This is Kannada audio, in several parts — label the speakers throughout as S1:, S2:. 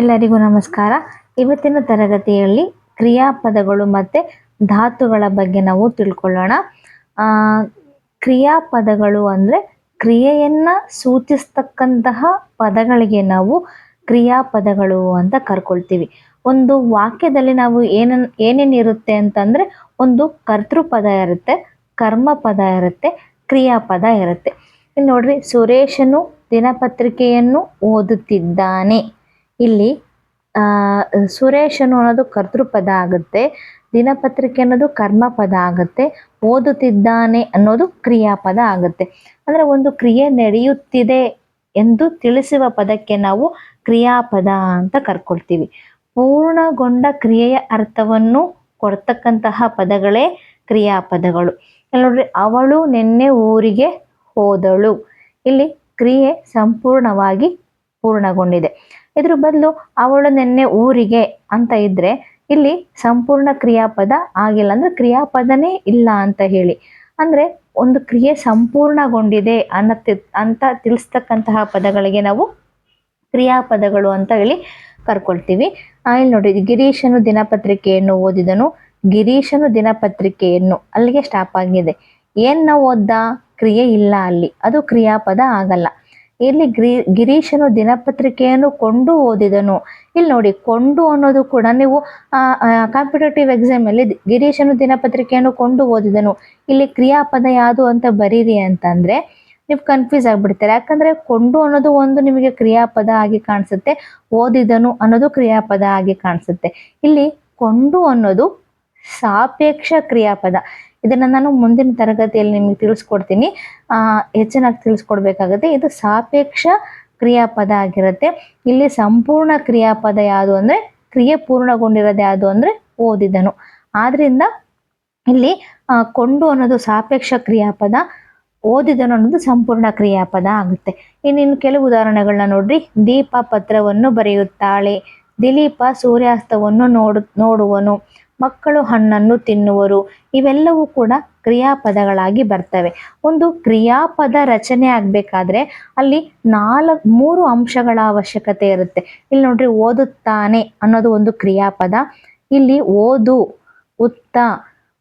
S1: ಎಲ್ಲರಿಗೂ ನಮಸ್ಕಾರ. ಇವತ್ತಿನ ತರಗತಿಯಲ್ಲಿ ಕ್ರಿಯಾಪದಗಳು ಮತ್ತು ಧಾತುಗಳ ಬಗ್ಗೆ ನಾವು ತಿಳ್ಕೊಳ್ಳೋಣ. ಕ್ರಿಯಾಪದಗಳು ಅಂದರೆ ಕ್ರಿಯೆಯನ್ನು ಸೂಚಿಸ್ತಕ್ಕಂತಹ ಪದಗಳಿಗೆ ನಾವು ಕ್ರಿಯಾಪದಗಳು ಅಂತ ಕರ್ಕೊಳ್ತೀವಿ. ಒಂದು ವಾಕ್ಯದಲ್ಲಿ ನಾವು ಏನನ್ ಏನೇನಿರುತ್ತೆ ಅಂತಂದರೆ ಒಂದು ಕರ್ತೃಪದ ಇರುತ್ತೆ ಕರ್ಮ ಪದ ಇರುತ್ತೆ, ಕ್ರಿಯಾಪದ ಇರುತ್ತೆ. ಇಲ್ಲಿ ನೋಡ್ರಿ, ಸುರೇಶನು ದಿನಪತ್ರಿಕೆಯನ್ನು ಓದುತ್ತಿದ್ದಾನೆ. ಇಲ್ಲಿ ಆ, ಸುರೇಶನು ಅನ್ನೋದು ಕರ್ತೃಪದ ಆಗುತ್ತೆ ದಿನಪತ್ರಿಕೆ ಅನ್ನೋದು ಕರ್ಮಪದ ಆಗುತ್ತೆ ಓದುತ್ತಿದ್ದಾನೆ ಅನ್ನೋದು ಕ್ರಿಯಾಪದ ಆಗುತ್ತೆ. ಅಂದರೆ ಒಂದು ಕ್ರಿಯೆ ನಡೆಯುತ್ತಿದೆ ಎಂದು ತಿಳಿಸುವ ಪದಕ್ಕೆ ನಾವು ಕ್ರಿಯಾಪದ ಅಂತ ಕರ್ಕೊಳ್ತೀವಿ. ಪೂರ್ಣಗೊಂಡ ಕ್ರಿಯೆಯ ಅರ್ಥವನ್ನು ಕೊಡ್ತಕ್ಕಂತಹ ಪದಗಳೇ ಕ್ರಿಯಾಪದಗಳು. ಇಲ್ಲಿ ನೋಡ್ರಿ ಅವಳು ನಿನ್ನೆ ಊರಿಗೆ ಹೋದಳು. ಇಲ್ಲಿ ಕ್ರಿಯೆ ಸಂಪೂರ್ಣವಾಗಿ ಪೂರ್ಣಗೊಂಡಿದೆ. ಇದ್ರ ಬದಲು ಅವಳು ನಿನ್ನೆ ಊರಿಗೆ ಅಂತ ಇದ್ರೆ ಇಲ್ಲಿ ಸಂಪೂರ್ಣ ಕ್ರಿಯಾಪದ ಆಗಿಲ್ಲ. ಅಂದ್ರೆ ಕ್ರಿಯಾಪದನೇ ಇಲ್ಲ ಅಂತ ಹೇಳಿ. ಅಂದ್ರೆ ಒಂದು ಕ್ರಿಯೆ ಸಂಪೂರ್ಣಗೊಂಡಿದೆ ಅನ್ನತಿ ಅಂತ ತಿಳಿಸ್ತಕ್ಕಂತಹ ಪದಗಳಿಗೆ ನಾವು ಕ್ರಿಯಾಪದಗಳು ಅಂತ ಹೇಳಿ ಕರ್ಕೊಳ್ತೀವಿ. ಇಲ್ಲಿ ನೋಡಿ, ಗಿರೀಶನು ದಿನಪತ್ರಿಕೆಯನ್ನು ಓದಿದನು. ಗಿರೀಶನು ದಿನಪತ್ರಿಕೆಯನ್ನು ಅಲ್ಲಿಗೆ ಸ್ಟಾಪ್ ಆಗಿದೆ. ಏನ್ ನಾವು ಓದ್ದ? ಕ್ರಿಯೆ ಇಲ್ಲ ಅಲ್ಲಿ. ಅದು ಕ್ರಿಯಾಪದ ಆಗಲ್ಲ. ಇಲ್ಲಿ ಗ್ರಿ, ಗಿರೀಶನು ದಿನಪತ್ರಿಕೆಯನ್ನು ಕೊಂಡು ಓದಿದನು. ಇಲ್ಲಿ ನೋಡಿ, ಕೊಂಡು ಅನ್ನೋದು ಕೂಡ ನೀವು ಕಾಂಪಿಟೇಟಿವ್ ಎಕ್ಸಾಮಲ್ಲಿ ಗಿರೀಶನು ದಿನಪತ್ರಿಕೆಯನ್ನು ಕೊಂಡು ಓದಿದನು. ಇಲ್ಲಿ ಕ್ರಿಯಾಪದ ಯಾವುದು ಅಂತ ಬರೀರಿ ಅಂತಂದ್ರೆ, ನೀವು ಕನ್ಫ್ಯೂಸ್ ಆಗ್ಬಿಡ್ತಾರೆ. ಯಾಕಂದ್ರೆ ಕೊಂಡು ಅನ್ನೋದು ಒಂದು ನಿಮಗೆ ಕ್ರಿಯಾಪದ ಆಗಿ ಕಾಣಿಸುತ್ತೆ, ಓದಿದನು ಅನ್ನೋದು ಕ್ರಿಯಾಪದ ಆಗಿ ಕಾಣಿಸುತ್ತೆ. ಇಲ್ಲಿ ಕೊಂಡು ಅನ್ನೋದು ಸಾಪೇಕ್ಷ ಕ್ರಿಯಾಪದ. ಇದನ್ನ ನಾನು ಮುಂದಿನ ತರಗತಿಯಲ್ಲಿ ನಿಮಗೆ ತಿಳಿಸ್ಕೊಡ್ತೀನಿ. ಹೆಚ್ಚಿನಾಗಿ ತಿಳಿಸ್ಕೊಡ್ಬೇಕಾಗುತ್ತೆ. ಇದು ಸಾಪೇಕ್ಷ ಕ್ರಿಯಾಪದ ಆಗಿರುತ್ತೆ. ಇಲ್ಲಿ ಸಂಪೂರ್ಣ ಕ್ರಿಯಾಪದ ಯಾವುದು ಅಂದ್ರೆ, ಕ್ರಿಯೆ ಪೂರ್ಣಗೊಂಡಿರೋದು ಯಾವುದು ಅಂದ್ರೆ, ಓದಿದನು. ಆದ್ರಿಂದ ಇಲ್ಲಿ ಕೊಂಡು ಅನ್ನೋದು ಸಾಪೇಕ್ಷ ಕ್ರಿಯಾಪದ, ಓದಿದನು ಅನ್ನೋದು ಸಂಪೂರ್ಣ ಕ್ರಿಯಾಪದ ಆಗುತ್ತೆ. ಇನ್ನಿನ್ನು ಕೆಲವು ಉದಾಹರಣೆಗಳನ್ನ ನೋಡ್ರಿ. ದೀಪ ಪತ್ರವನ್ನು ಬರೆಯುತ್ತಾಳೆ. ದಿಲೀಪ ಸೂರ್ಯಾಸ್ತವನ್ನು ನೋಡು, ನೋಡುವನು. ಮಕ್ಕಳು ಹಣ್ಣನ್ನು ತಿನ್ನುವರು. ಇವೆಲ್ಲವೂ ಕೂಡ ಕ್ರಿಯಾಪದಗಳಾಗಿ ಬರ್ತವೆ. ಒಂದು ಕ್ರಿಯಾಪದ ರಚನೆ ಆಗಬೇಕಾದ್ರೆ ಅಲ್ಲಿ ನಾಲ್ಕು ಮೂರು ಅಂಶಗಳ ಅವಶ್ಯಕತೆ ಇರುತ್ತೆ. ಇಲ್ಲಿ ನೋಡ್ರಿ ಓದುತ್ತಾನೆ ಅನ್ನೋದು ಒಂದು ಕ್ರಿಯಾಪದ. ಇಲ್ಲಿ ಓದು, ಉತ್ತ,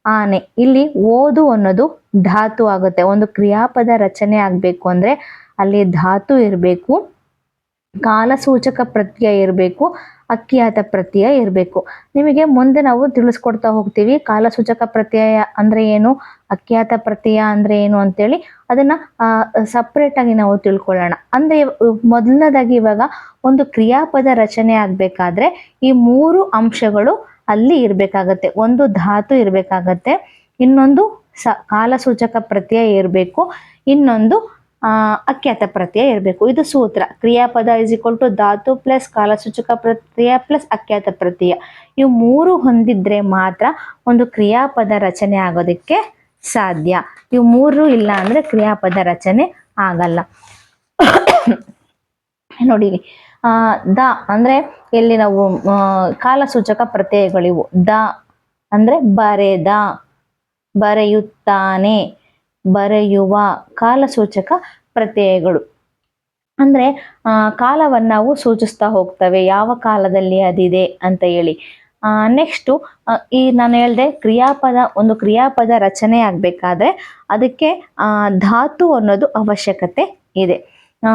S1: ಆನೆ. ಇಲ್ಲಿ ಓದು ಅನ್ನೋದು ಧಾತು ಆಗುತ್ತೆ. ಒಂದು ಕ್ರಿಯಾಪದ ರಚನೆ ಆಗಬೇಕು ಅಂದ್ರೆ ಅಲ್ಲಿ ಧಾತು ಇರಬೇಕು, ಕಾಲಸೂಚಕ ಪ್ರತ್ಯಯ ಇರಬೇಕು ಅಖ್ಯಾತ ಪ್ರತ್ಯಯ ಇರಬೇಕು. ನಿಮಗೆ ಮುಂದೆ ನಾವು ತಿಳಿಸ್ಕೊಡ್ತಾ ಹೋಗ್ತೀವಿ. ಕಾಲಸೂಚಕ ಪ್ರತ್ಯಯ ಅಂದ್ರೆ ಏನು? ಅಖ್ಯಾತ ಪ್ರತ್ಯಯ ಅಂದ್ರೆ ಏನು ಅಂತೇಳಿ ಅದನ್ನ ಸಪ್ರೇಟ್ ಆಗಿ ನಾವು ತಿಳ್ಕೊಳ್ಳೋಣ. ಅಂದ್ರೆ ಮೊದಲನೇದಾಗಿ ಇವಾಗ ಒಂದು ಕ್ರಿಯಾಪದ ರಚನೆ ಆಗ್ಬೇಕಾದ್ರೆ ಈ ಮೂರು ಅಂಶಗಳು ಅಲ್ಲಿ ಇರಬೇಕಾಗತ್ತೆ. ಒಂದು ಧಾತು ಇರಬೇಕಾಗತ್ತೆ. ಇನ್ನೊಂದು ಸ, ಕಾಲಸೂಚಕ ಪ್ರತ್ಯಯ ಇರಬೇಕು. ಇನ್ನೊಂದು ಆ, ಅಖ್ಯಾತ ಪ್ರತ್ಯಯ ಇರಬೇಕು. ಇದು ಸೂತ್ರ. ಕ್ರಿಯಾಪದ ಇಸ್ ಈಕ್ವಲ್ ಟು ಧಾತು ಪ್ಲಸ್ ಕಾಲಸೂಚಕ ಪ್ರತ್ಯಯ ಪ್ಲಸ್ ಅಖ್ಯಾತ ಪ್ರತ್ಯಯ. ಇವು ಮೂರು ಹೊಂದಿದ್ರೆ ಮಾತ್ರ ಒಂದು ಕ್ರಿಯಾಪದ ರಚನೆ ಆಗೋದಕ್ಕೆ ಸಾಧ್ಯ. ಇವು ಮೂರು ಇಲ್ಲ ಅಂದ್ರೆ ಕ್ರಿಯಾಪದ ರಚನೆ ಆಗಲ್ಲ. ನೋಡಿ ಇಲ್ಲಿ, ಆ, ದ ಅಂದ್ರೆ ಎಲ್ಲಿ ನಾವು ಕಾಲಸೂಚಕ ಪ್ರತ್ಯಯಗಳಿವು. ದ ಅಂದ್ರೆ ಬರೆದ ಬರೆಯುತ್ತಾನೆ. ಬರೆಯುವ ಕಾಲಸೂಚಕ ಪ್ರತ್ಯಯಗಳು. ಅಂದ್ರೆ ಕಾಲವನ್ನು ನಾವು ಸೂಚಿಸ್ತಾ ಹೋಗ್ತವೆ. ಯಾವ ಕಾಲದಲ್ಲಿ ಅದಿದೆ ಅಂತ ಹೇಳಿ. ನೆಕ್ಸ್ಟು ಈ ನಾನು ಹೇಳಿದೆ ಕ್ರಿಯಾಪದ, ಒಂದು ಕ್ರಿಯಾಪದ ರಚನೆ ಆಗಬೇಕಾದ್ರೆ ಅದಕ್ಕೆ ಧಾತು ಅನ್ನೋದು ಅವಶ್ಯಕತೆ ಇದೆ.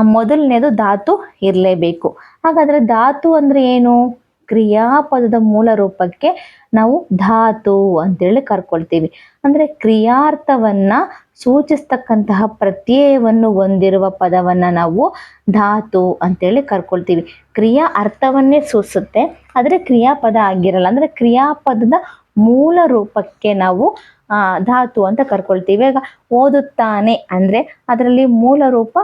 S1: ಮೊದಲನೇದು ಧಾತು ಇರಲೇಬೇಕು. ಹಾಗಾದ್ರೆ ಧಾತು ಅಂದ್ರೆ ಏನು? ಕ್ರಿಯಾಪದದ ಮೂಲ ರೂಪಕ್ಕೆ ನಾವು ಧಾತು ಅಂತೇಳಿ ಕರ್ಕೊಳ್ತೀವಿ. ಅಂದ್ರೆ ಕ್ರಿಯಾರ್ಥವನ್ನ ಸೂಚಿಸ್ತಕ್ಕಂತಹ ಪ್ರತ್ಯಯವನ್ನು ಹೊಂದಿರುವ ಪದವನ್ನ ನಾವು ಧಾತು ಅಂತೇಳಿ ಕರ್ಕೊಳ್ತೀವಿ. ಕ್ರಿಯಾ ಅರ್ಥವನ್ನೇ ಸೂಚಿಸುತ್ತೆ ಆದರೆ ಕ್ರಿಯಾಪದ ಆಗಿರಲ್ಲ. ಅಂದ್ರೆ ಕ್ರಿಯಾಪದದ ಮೂಲ ರೂಪಕ್ಕೆ ನಾವು ಧಾತು ಅಂತ ಕರ್ಕೊಳ್ತೀವಿ. ಈಗ ಓದುತ್ತಾನೆ ಅಂದ್ರೆ ಅದರಲ್ಲಿ ಮೂಲ ರೂಪ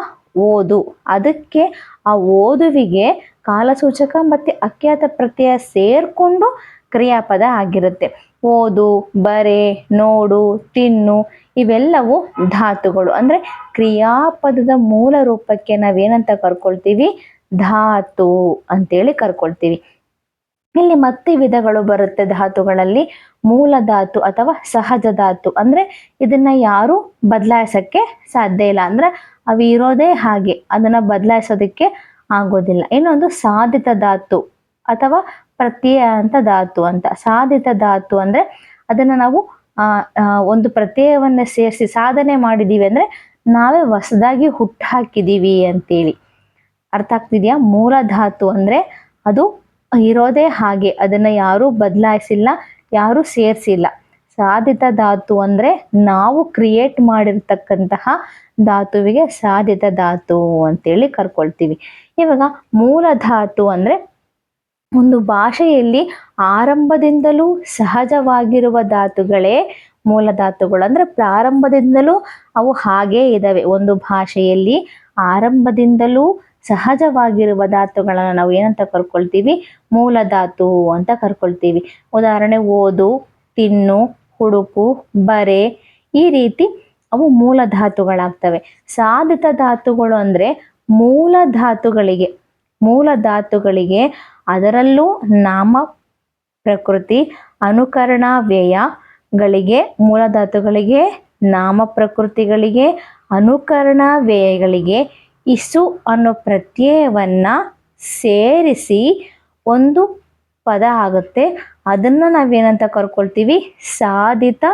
S1: ಓದು. ಅದಕ್ಕೆ ಆ ಓದುವಿಗೆ ಕಾಲಸೂಚಕ ಮತ್ತೆ ಅಖ್ಯಾತ ಪ್ರತ್ಯಯ ಸೇರ್ಕೊಂಡು ಕ್ರಿಯಾಪದ ಆಗಿರುತ್ತೆ. ಓದು, ಬರೆ, ನೋಡು, ತಿನ್ನು ಇವೆಲ್ಲವೂ ಧಾತುಗಳು. ಅಂದ್ರೆ ಕ್ರಿಯಾಪದದ ಮೂಲ ರೂಪಕ್ಕೆ ನಾವೇನಂತ ಕರ್ಕೊಳ್ತೀವಿ? ಧಾತು ಅಂತೇಳಿ ಕರ್ಕೊಳ್ತೀವಿ. ಇಲ್ಲಿ ಮತ್ತೆ ವಿಧಗಳು ಬರುತ್ತೆ ಧಾತುಗಳಲ್ಲಿ. ಮೂಲ ಧಾತು ಅಥವಾ ಸಹಜ ಧಾತು. ಅಂದ್ರೆ ಇದನ್ನ ಯಾರು ಬದಲಾಯಿಸಕ್ಕೆ ಸಾಧ್ಯ ಇಲ್ಲ. ಅಂದ್ರೆ ಅವು ಇರೋದೇ ಹಾಗೆ. ಅದನ್ನ ಬದಲಾಯಿಸೋದಕ್ಕೆ ಆಗೋದಿಲ್ಲ. ಇನ್ನೊಂದು ಸಾಧಿತ ಧಾತು ಅಥವಾ ಪ್ರತ್ಯಯ ಅಂತ ಧಾತು ಅಂತ. ಸಾಧಿತ ಧಾತು ಅಂದ್ರೆ ಅದನ್ನ ನಾವು ಒಂದು ಪ್ರತ್ಯಯವನ್ನ ಸೇರಿಸಿ ಸಾಧನೆ ಮಾಡಿದೀವಿ ಅಂದ್ರೆ ನಾವೇ ಹೊಸದಾಗಿ ಹುಟ್ಟು ಹಾಕಿದೀವಿ ಅಂತೇಳಿ. ಅರ್ಥ ಆಗ್ತಿದ್ಯಾ? ಮೂಲ ಧಾತು ಅಂದ್ರೆ ಅದು ಇರೋದೇ ಹಾಗೆ. ಅದನ್ನ ಯಾರೂ ಬದಲಾಯಿಸಿಲ್ಲ, ಯಾರೂ ಸೇರಿಸಿಲ್ಲ. ಸಾಧಿತ ಧಾತು ಅಂದ್ರೆ ನಾವು ಕ್ರಿಯೇಟ್ ಮಾಡಿರ್ತಕ್ಕಂತಹ ಧಾತುವಿಗೆ ಸಾಧಿತ ಧಾತು ಅಂತೇಳಿ ಕರ್ಕೊಳ್ತೀವಿ. ಇವಾಗ ಮೂಲ ಧಾತು ಅಂದ್ರೆ ಒಂದು ಭಾಷೆಯಲ್ಲಿ ಆರಂಭದಿಂದಲೂ ಸಹಜವಾಗಿರುವ ಧಾತುಗಳೇ ಮೂಲ ಧಾತುಗಳು ಅಂದ್ರೆ ಪ್ರಾರಂಭದಿಂದಲೂ ಅವು ಹಾಗೇ ಇದಾವೆ. ಒಂದು ಭಾಷೆಯಲ್ಲಿ ಆರಂಭದಿಂದಲೂ ಸಹಜವಾಗಿರುವ ಧಾತುಗಳನ್ನ ನಾವು ಏನಂತ ಕರ್ಕೊಳ್ತೀವಿ? ಮೂಲ ಧಾತು ಅಂತ ಕರ್ಕೊಳ್ತೀವಿ. ಉದಾಹರಣೆ ಓದು, ತಿನ್ನು ಹುಡುಕು ಬರೆ ಈ ರೀತಿ ಅವು ಮೂಲ ಧಾತುಗಳಾಗ್ತವೆ. ಸಾಧಿತ ಧಾತುಗಳು ಅಂದ್ರೆ ಮೂಲ ಧಾತುಗಳಿಗೆ ಮೂಲ ಧಾತುಗಳಿಗೆ ಅದರಲ್ಲೂ ನಾಮ, ಪ್ರಕೃತಿ, ಅನುಕರಣ ವ್ಯಯಗಳಿಗೆ ಮೂಲ ಧಾತುಗಳಿಗೆ, ನಾಮ ಪ್ರಕೃತಿಗಳಿಗೆ, ಅನುಕರಣ, ವ್ಯಯಗಳಿಗೆ ಇಸು ಅನ್ನೋ ಪ್ರತ್ಯಯವನ್ನು ಸೇರಿಸಿ ಒಂದು ಪದ ಆಗುತ್ತೆ. ಅದನ್ನ ನಾವೇನಂತ ಕರ್ಕೊಳ್ತೀವಿ? ಸಾಧಿತ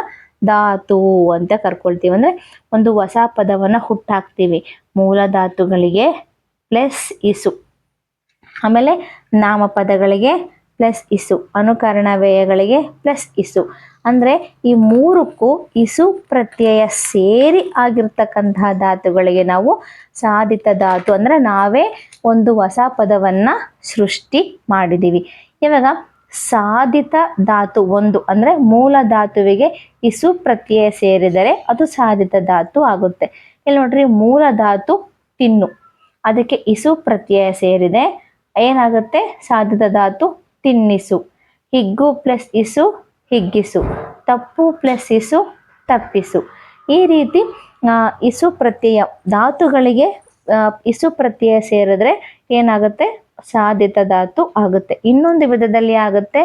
S1: ಧಾತು ಅಂತ ಕರ್ಕೊಳ್ತೀವಿ. ಅಂದ್ರೆ ಒಂದು ಹೊಸ ಪದವನ್ನ ಹುಟ್ಟಾಕ್ತೀವಿ. ಮೂಲ ಧಾತುಗಳಿಗೆ ಪ್ಲಸ್ ಇಸು. ಆಮೇಲೆ ನಾಮಪದಗಳಿಗೆ ಪ್ಲಸ್ ಇಸು. ಅನುಕರಣ ವ್ಯಯಗಳಿಗೆ ಪ್ಲಸ್ ಇಸು. ಅಂದ್ರೆ ಈ ಮೂರಕ್ಕೂ ಇಸು ಪ್ರತ್ಯಯ ಸೇರಿ ಆಗಿರ್ತಕ್ಕಂತಹ ಧಾತುಗಳಿಗೆ ನಾವು ಸಾಧಿತ ಧಾತು. ಅಂದ್ರೆ ನಾವೇ ಒಂದು ಹೊಸ ಪದವನ್ನ ಸೃಷ್ಟಿ ಮಾಡಿದೀವಿ. ಇವಾಗ ಸಾಧಿತ ಧಾತು ಒಂದು ಅಂದ್ರೆ ಮೂಲ ಧಾತುವಿಗೆ ಇಸು ಪ್ರತ್ಯಯ ಸೇರಿದರೆ ಅದು ಸಾಧಿತ ಧಾತು ಆಗುತ್ತೆ. ಇಲ್ಲಿ ನೋಡ್ರಿ ಮೂಲ ಧಾತು ತಿನ್ನು. ಅದಕ್ಕೆ ಇಸು ಪ್ರತ್ಯಯ ಸೇರಿದೆ. ಏನಾಗುತ್ತೆ? ಸಾಧಿತ ಧಾತು ತಿನ್ನಿಸು. ಹಿಗ್ಗು ಪ್ಲಸ್ ಇಸು ಹಿಗ್ಗಿಸು. ತಪ್ಪು ಪ್ಲಸ್ ಇಸು ತಪ್ಪಿಸು. ಈ ರೀತಿ ಇಸು ಪ್ರತ್ಯಯ ಧಾತುಗಳಿಗೆ ಇಸು ಪ್ರತ್ಯಯ ಸೇರಿದ್ರೆ ಏನಾಗುತ್ತೆ? ಸಾಧಿತ ಧಾತು ಆಗುತ್ತೆ. ಇನ್ನೊಂದು ವಿಧದಲ್ಲಿ ಆಗುತ್ತೆ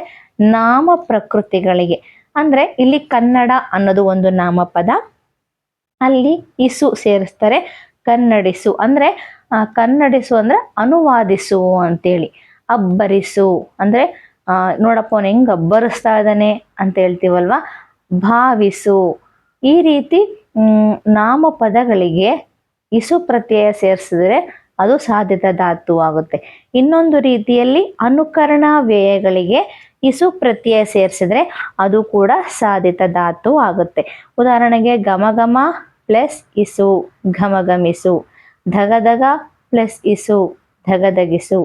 S1: ನಾಮ ಪ್ರಕೃತಿಗಳಿಗೆ. ಅಂದ್ರೆ ಇಲ್ಲಿ ಕನ್ನಡ ಅನ್ನೋದು ಒಂದು ನಾಮಪದ. ಅಲ್ಲಿ ಇಸು ಸೇರಿಸ್ತಾರೆ, ಕನ್ನಡಿಸು. ಅಂದ್ರೆ ಕನ್ನಡಿಸು ಅಂದ್ರೆ ಅನುವಾದಿಸು ಅಂತೇಳಿ. ಅಬ್ಬರಿಸು ಅಂದ್ರೆ ನೋಡಪ್ಪ ಅವನು ಹೆಂಗ್ ಅಬ್ಬರಿಸ್ತಾ ಇದ್ದಾನೆ ಅಂತ ಹೇಳ್ತೀವಲ್ವಾ? ಭಾವಿಸು. ಈ ರೀತಿ ನಾಮಪದಗಳಿಗೆ ಇಸು ಪ್ರತ್ಯಯ ಸೇರಿಸಿದ್ರೆ ಅದು ಸಾಧಿತ ಧಾತು ಆಗುತ್ತೆ. ಇನ್ನೊಂದು ರೀತಿಯಲ್ಲಿ ಅನುಕರಣ ವ್ಯಯಗಳಿಗೆ ಇಸು ಪ್ರತ್ಯಯ ಸೇರಿಸಿದ್ರೆ ಅದು ಕೂಡ ಸಾಧಿತ ಧಾತು ಆಗುತ್ತೆ. ಉದಾಹರಣೆಗೆ ಗಮಗಮ ಪ್ಲಸ್ ಇಸು, ಘಮಘಮಿಸು, ಧಗಧಗ ಪ್ಲಸ್ ಇಸು, ಧಗಧಗಿಸು,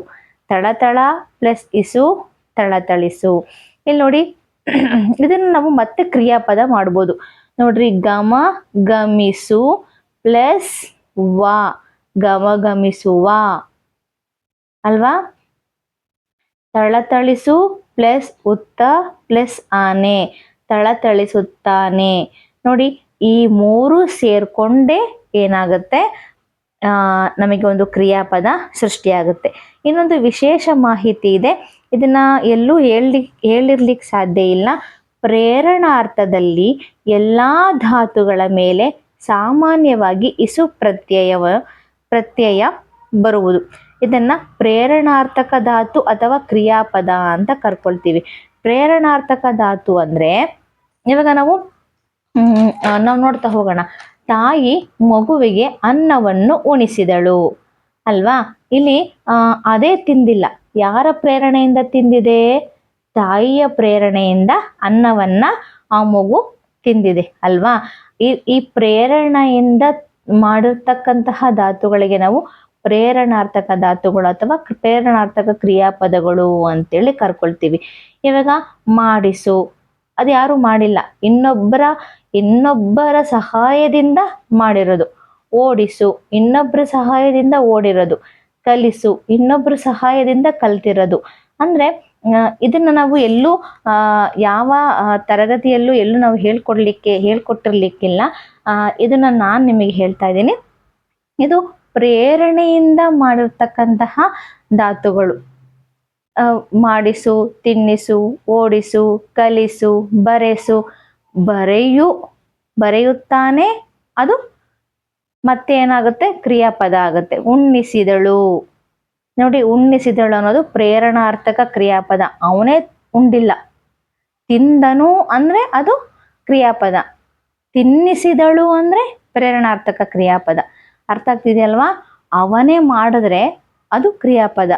S1: ತಳತಳ ಪ್ಲಸ್ ಇಸು, ತಳತಳಿಸು. ಇಲ್ಲಿ ನೋಡಿ, ಇದನ್ನು ನಾವು ಮತ್ತೆ ಕ್ರಿಯಾಪದ ಮಾಡ್ಬೋದು. ನೋಡ್ರಿ ಗಮ ಗಮಿಸು ಪ್ಲಸ್ ವಾ. ಗಮಗಮಿಸುವ. ಅಲ್ವಾ? ತಳತಳಿಸು ಪ್ಲಸ್ ಉತ್ತ ಪ್ಲಸ್ ಆನೆ. ತಳತಳಿಸುತ್ತಾನೆ. ನೋಡಿ, ಈ ಮೂರು ಸೇರ್ಕೊಂಡೇ ಏನಾಗುತ್ತೆ? ನಮಗೆ ಒಂದು ಕ್ರಿಯಾಪದ ಸೃಷ್ಟಿಯಾಗುತ್ತೆ. ಇನ್ನೊಂದು ವಿಶೇಷ ಮಾಹಿತಿ ಇದೆ. ಇದನ್ನ ಎಲ್ಲೂ ಹೇಳಿ ಹೇಳಿರ್ಲಿಕ್ಕೆ ಸಾಧ್ಯ ಇಲ್ಲ. ಪ್ರೇರಣಾರ್ಥದಲ್ಲಿ ಎಲ್ಲ ಧಾತುಗಳ ಮೇಲೆ ಸಾಮಾನ್ಯವಾಗಿ ಇಸು ಪ್ರತ್ಯಯವ ಪ್ರತ್ಯಯ ಬರುವುದು. ಇದನ್ನ ಪ್ರೇರಣಾರ್ಥಕ ಧಾತು ಅಥವಾ ಕ್ರಿಯಾಪದ ಅಂತ ಕರ್ಕೊಳ್ತೀವಿ. ಪ್ರೇರಣಾರ್ಥಕ ಧಾತು ಅಂದ್ರೆ, ಇವಾಗ ನಾವು ನಾವು ನೋಡ್ತಾ ಹೋಗೋಣ. ತಾಯಿ ಮಗುವಿಗೆ ಅನ್ನವನ್ನು ಉಣಿಸಿದಳು. ಅಲ್ವಾ? ಇಲ್ಲಿ ಅದೇ ತಿಂದಿಲ್ಲ. ಯಾರ ಪ್ರೇರಣೆಯಿಂದ ತಿಂದಿದೆ? ತಾಯಿಯ ಪ್ರೇರಣೆಯಿಂದ ಅನ್ನವನ್ನ ಆ ಮಗು ತಿಂದಿದೆ. ಅಲ್ವಾ? ಈ ಈ ಪ್ರೇರಣೆಯಿಂದ ಮಾಡಿರ್ತಕ್ಕಂತಹ ಧಾತುಗಳಿಗೆ ನಾವು ಪ್ರೇರಣಾರ್ಥಕ ಧಾತುಗಳು ಅಥವಾ ಪ್ರೇರಣಾರ್ಥಕ ಕ್ರಿಯಾಪದಗಳು ಅಂತೇಳಿ ಕರ್ಕೊಳ್ತೀವಿ. ಇವಾಗ ಮಾಡಿಸು. ಅದು ಯಾರು ಮಾಡಿಲ್ಲ. ಇನ್ನೊಬ್ಬರ ಇನ್ನೊಬ್ಬರ ಸಹಾಯದಿಂದ ಮಾಡಿರೋದು. ಓಡಿಸು. ಇನ್ನೊಬ್ಬರ ಸಹಾಯದಿಂದ ಓಡಿರೋದು. ಕಲಿಸು. ಇನ್ನೊಬ್ಬರ ಸಹಾಯದಿಂದ ಕಲ್ತಿರೋದು. ಅಂದ್ರೆ ಇದನ್ನ ನಾವು ಎಲ್ಲೂ ಯಾವ ತರಗತಿಯಲ್ಲೂ ಎಲ್ಲೂ ನಾವು ಹೇಳ್ಕೊಡ್ಲಿಕ್ಕೆ, ಹೇಳ್ಕೊಟ್ಟಿರ್ಲಿಕ್ಕಿಲ್ಲ. ಇದನ್ನ ನಾನು ನಿಮಗೆ ಹೇಳ್ತಾ ಇದ್ದೀನಿ. ಇದು ಪ್ರೇರಣೆಯಿಂದ ಮಾಡಿರ್ತಕ್ಕಂತಹ ಧಾತುಗಳು. ಮಾಡಿಸು, ತಿನ್ನಿಸು, ಓಡಿಸು, ಕಲಿಸು, ಬರೆಸು, ಬರೆಯು, ಬರೆಯುತ್ತಾನೆ, ಅದು ಮತ್ತೆ ಏನಾಗುತ್ತೆ ಕ್ರಿಯಾಪದ ಆಗುತ್ತೆ. ಉಣ್ಣಿಸಿದಳು. ನೋಡಿ, ಉಣ್ಣಿಸಿದಳು ಅನ್ನೋದು ಪ್ರೇರಣಾರ್ಥಕ ಕ್ರಿಯಾಪದ. ಅವನೇ ಉಂಡಿಲ್ಲ. ತಿಂದನು ಅಂದ್ರೆ ಅದು ಕ್ರಿಯಾಪದ. ತಿನ್ನಿಸಿದಳು ಅಂದ್ರೆ ಪ್ರೇರಣಾರ್ಥಕ ಕ್ರಿಯಾಪದ. ಅರ್ಥ ಆಗ್ತಿದೆಯಲ್ವಾ? ಅವನೇ ಮಾಡಿದ್ರೆ ಅದು ಕ್ರಿಯಾಪದ.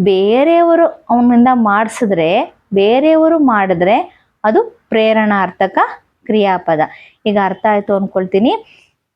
S1: ಬೇರೆಯವರು ಅವನಿಂದ ಮಾಡಿಸಿದ್ರೆ, ಬೇರೆಯವರು ಮಾಡಿದ್ರೆ ಅದು ಪ್ರೇರಣಾರ್ಥಕ ಕ್ರಿಯಾಪದ. ಈಗ ಅರ್ಥ ಆಯ್ತು ಅಂದ್ಕೊಳ್ತೀನಿ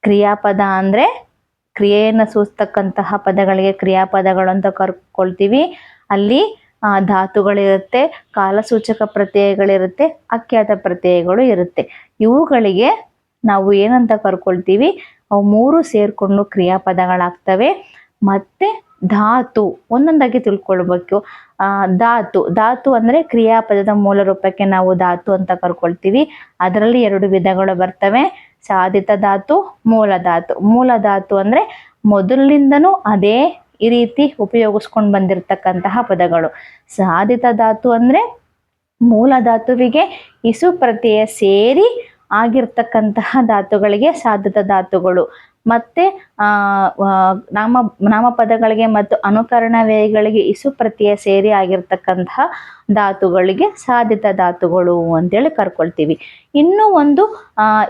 S1: ಕ್ರಿಯಾಪದ ಅಂದ್ರೆ ಕ್ರಿಯೆಯನ್ನು ಸೂಚಿಸ್ತಕ್ಕಂತಹ ಪದಗಳಿಗೆ ಕ್ರಿಯಾಪದಗಳು ಅಂತ ಕರ್ಕೊಳ್ತೀವಿ. ಅಲ್ಲಿ ಧಾತುಗಳಿರುತ್ತೆ ಕಾಲಸೂಚಕ ಪ್ರತ್ಯಯಗಳಿರುತ್ತೆ ಅಖ್ಯಾತ ಪ್ರತ್ಯಯಗಳು ಇರುತ್ತೆ. ಇವುಗಳಿಗೆ ನಾವು ಏನಂತ ಕರ್ಕೊಳ್ತೀವಿ? ಅವು ಮೂರು ಸೇರಿಕೊಂಡು ಕ್ರಿಯಾಪದಗಳಾಗ್ತವೆ. ಮತ್ತೆ ಧಾತು ಒಂದೊಂದಾಗಿ ತಿಳ್ಕೊಳ್ಬೇಕು. ಆ, ಧಾತು ಧಾತು ಅಂದ್ರೆ ಕ್ರಿಯಾಪದದ ಮೂಲ ರೂಪಕ್ಕೆ ನಾವು ಧಾತು ಅಂತ ಕರ್ಕೊಳ್ತೀವಿ. ಅದರಲ್ಲಿ ಎರಡು ವಿಧಗಳು ಬರ್ತವೆ. ಸಾಧಿತ ಧಾತು ಮೂಲ ಧಾತು. ಮೂಲ ಧಾತು ಅಂದ್ರೆ ಮೊದಲಿನಿಂದನೂ ಅದೇ ಈ ರೀತಿ ಉಪಯೋಗಿಸ್ಕೊಂಡು ಬಂದಿರತಕ್ಕಂತಹ ಪದಗಳು. ಸಾಧಿತ ಧಾತು ಅಂದ್ರೆ ಮೂಲ ಧಾತುವಿಗೆ ಇಸು ಪ್ರತ್ಯಯ ಸೇರಿ ಆಗಿರ್ತಕ್ಕಂತಹ ಧಾತುಗಳಿಗೆ ಸಾಧಿತ ಧಾತುಗಳು. ಮತ್ತೆ, ಆ ನಾಮ, ನಾಮಪದಗಳಿಗೆ ಮತ್ತು ಅನುಕರಣ ವ್ಯಯಗಳಿಗೆ ಇಸು ಪ್ರತ್ಯಯ ಸೇರಿ ಆಗಿರ್ತಕ್ಕಂತಹ ಧಾತುಗಳಿಗೆ ಸಾಧಿತ ಧಾತುಗಳು ಅಂತೇಳಿ ಕರ್ಕೊಳ್ತೀವಿ. ಇನ್ನೂ ಒಂದು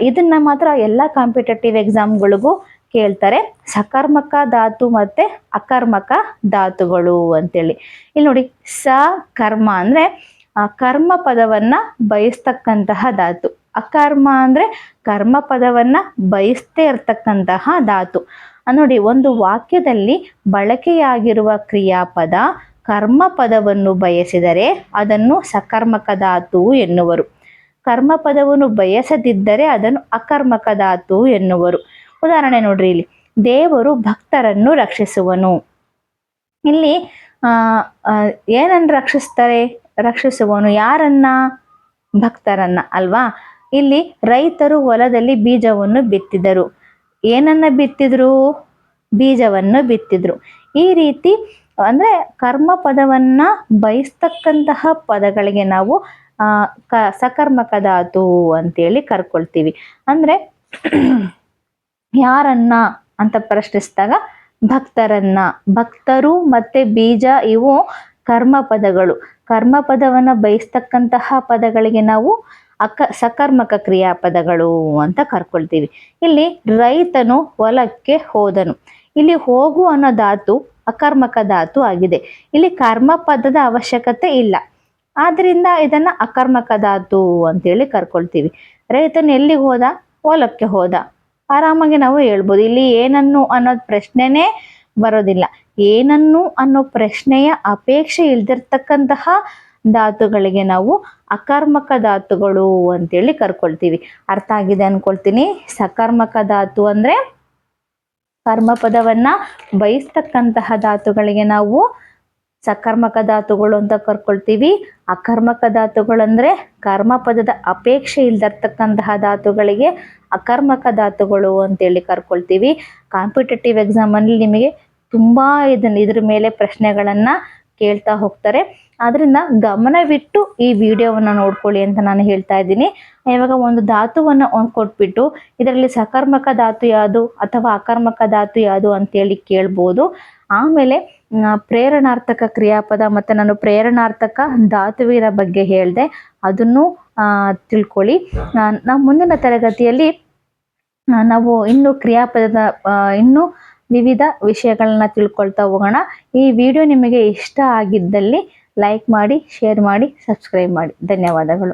S1: ಇದನ್ನ ಮಾತ್ರ ಎಲ್ಲ ಕಾಂಪಿಟೇಟಿವ್ ಎಕ್ಸಾಮ್ಗಳಿಗೂ ಕೇಳ್ತಾರೆ. ಸಕರ್ಮಕ ಧಾತು ಮತ್ತೆ ಅಕರ್ಮಕ ಧಾತುಗಳು ಅಂತೇಳಿ. ಇಲ್ಲಿ ನೋಡಿ, ಸ, ಕರ್ಮ ಅಂದ್ರೆ ಕರ್ಮ ಪದವನ್ನ ಬಯಸ್ತಕ್ಕಂತಹ ಧಾತು. ಅಕರ್ಮ ಅಂದ್ರೆ ಕರ್ಮ ಪದವನ್ನ ಬಯಸ್ತೇ ಇರ್ತಕ್ಕಂತಹ ಧಾತು. ನೋಡಿ, ಒಂದು ವಾಕ್ಯದಲ್ಲಿ ಬಳಕೆಯಾಗಿರುವ ಕ್ರಿಯಾಪದ ಕರ್ಮ ಪದವನ್ನು ಬಯಸಿದರೆ ಅದನ್ನು ಸಕರ್ಮಕ ಧಾತು ಎನ್ನುವರು. ಕರ್ಮ ಪದವನ್ನು ಬಯಸದಿದ್ದರೆ ಅದನ್ನು ಅಕರ್ಮಕ ಧಾತು ಎನ್ನುವರು. ಉದಾಹರಣೆ ನೋಡ್ರಿ ಇಲ್ಲಿ. ದೇವರು ಭಕ್ತರನ್ನು ರಕ್ಷಿಸುವನು. ಇಲ್ಲಿ, ಆ ಏನನ್ನ ರಕ್ಷಿಸ್ತಾರೆ? ರಕ್ಷಿಸುವನು ಯಾರನ್ನ? ಭಕ್ತರನ್ನ, ಅಲ್ವಾ? ಇಲ್ಲಿ ರೈತರು ಹೊಲದಲ್ಲಿ ಬೀಜವನ್ನು ಬಿತ್ತಿದರು. ಏನನ್ನ ಬಿತ್ತಿದ್ರು? ಬೀಜವನ್ನು ಬಿತ್ತಿದ್ರು. ಈ ರೀತಿ, ಅಂದ್ರೆ ಕರ್ಮ ಪದವನ್ನ ಬಯಸ್ತಕ್ಕಂತಹ ಪದಗಳಿಗೆ ನಾವು ಕ ಸಕರ್ಮಕ ಧಾತು ಅಂತೇಳಿ ಕರ್ಕೊಳ್ತೀವಿ. ಅಂದ್ರೆ ಯಾರನ್ನ ಅಂತ ಪ್ರಶ್ನಿಸಿದಾಗ ಭಕ್ತರನ್ನ. ಭಕ್ತರು ಮತ್ತೆ ಬೀಜ ಇವು ಕರ್ಮ ಪದಗಳು. ಕರ್ಮ ಪದವನ್ನ ಬಯಸ್ತಕ್ಕಂತಹ ಪದಗಳಿಗೆ ನಾವು ಅಕ ಸಕರ್ಮಕ ಕ್ರಿಯಾಪದಗಳು ಅಂತ ಕರ್ಕೊಳ್ತೀವಿ. ಇಲ್ಲಿ ರೈತನು ಹೊಲಕ್ಕೆ ಹೋದನು. ಇಲ್ಲಿ ಹೋಗು ಅನ್ನೋ ಧಾತು ಅಕರ್ಮಕ ಧಾತು ಆಗಿದೆ. ಇಲ್ಲಿ ಕರ್ಮ ಪದದ ಅವಶ್ಯಕತೆ ಇಲ್ಲ. ಆದ್ರಿಂದ ಇದನ್ನ ಅಕರ್ಮಕ ಧಾತು ಅಂತೇಳಿ ಕರ್ಕೊಳ್ತೀವಿ. ರೈತನು ಎಲ್ಲಿಗೆ ಹೋದ? ಹೊಲಕ್ಕೆ ಹೋದ. ಆರಾಮಾಗಿ ನಾವು ಹೇಳ್ಬೋದು. ಇಲ್ಲಿ ಏನನ್ನು ಅನ್ನೋದು ಪ್ರಶ್ನೆನೇ ಬರೋದಿಲ್ಲ. ಏನನ್ನು ಅನ್ನೋ ಪ್ರಶ್ನೆಯ ಅಪೇಕ್ಷೆ ಇಲ್ದಿರ್ತಕ್ಕಂತಹ ಧಾತುಗಳಿಗೆ ನಾವು ಅಕರ್ಮಕ ಧಾತುಗಳು ಅಂತೇಳಿ ಕರ್ಕೊಳ್ತೀವಿ. ಅರ್ಥ ಆಗಿದೆ ಅನ್ಕೊಳ್ತೀನಿ. ಸಕರ್ಮಕ ಧಾತು ಅಂದ್ರೆ ಕರ್ಮ ಪದವನ್ನ ಬಯಸ್ತಕ್ಕಂತಹ ಧಾತುಗಳಿಗೆ ನಾವು ಸಕರ್ಮಕ ಧಾತುಗಳು ಅಂತ ಕರ್ಕೊಳ್ತೀವಿ. ಅಕರ್ಮಕ ಧಾತುಗಳಂದರೆ ಕರ್ಮ ಪದದ ಅಪೇಕ್ಷೆ ಇಲ್ದಿರ್ತಕ್ಕಂತಹ ಧಾತುಗಳಿಗೆ ಅಕರ್ಮಕ ಧಾತುಗಳು ಅಂತೇಳಿ ಕರ್ಕೊಳ್ತೀವಿ. ಕಾಂಪಿಟೇಟಿವ್ ಎಕ್ಸಾಮಲ್ಲಿ ನಿಮಗೆ ತುಂಬ ಇದನ್ನ ಇದ್ರ ಮೇಲೆ ಪ್ರಶ್ನೆಗಳನ್ನು ಕೇಳ್ತಾ ಹೋಗ್ತಾರೆ. ಆದ್ದರಿಂದ ಗಮನವಿಟ್ಟು ಈ ವಿಡಿಯೋವನ್ನು ನೋಡ್ಕೊಳ್ಳಿ ಅಂತ ನಾನು ಹೇಳ್ತಾ ಇದ್ದೀನಿ. ಇವಾಗ ಒಂದು ಧಾತುವನ್ನು ಕೊಟ್ಬಿಟ್ಟು ಇದರಲ್ಲಿ ಸಕರ್ಮಕ ಧಾತು ಯಾವುದು ಅಥವಾ ಅಕರ್ಮಕ ಧಾತು ಯಾವುದು ಅಂತೇಳಿ ಕೇಳ್ಬೋದು. ಆಮೇಲೆ ಪ್ರೇರಣಾರ್ಥಕ ಕ್ರಿಯಾಪದ ಮತ್ತು ನಾನು ಪ್ರೇರಣಾರ್ಥಕ ಧಾತುವಿನ ಬಗ್ಗೆ ಹೇಳಿದೆ. ಅದನ್ನು ತಿಳ್ಕೊಳ್ಳಿ. ನಾವು ಮುಂದಿನ ತರಗತಿಯಲ್ಲಿ ನಾವು ಇನ್ನು ಕ್ರಿಯಾಪದದ ಇನ್ನು ವಿವಿಧ ವಿಷಯಗಳನ್ನ ತಿಳ್ಕೊಳ್ತಾ ಹೋಗೋಣ. ಈ ವಿಡಿಯೋ ನಿಮಗೆ ಇಷ್ಟ ಆಗಿದ್ದಲ್ಲಿ ಲೈಕ್ ಮಾಡಿ, ಶೇರ್ ಮಾಡಿ, ಸಬ್ಸ್ಕ್ರೈಬ್ ಮಾಡಿ. ಧನ್ಯವಾದಗಳು.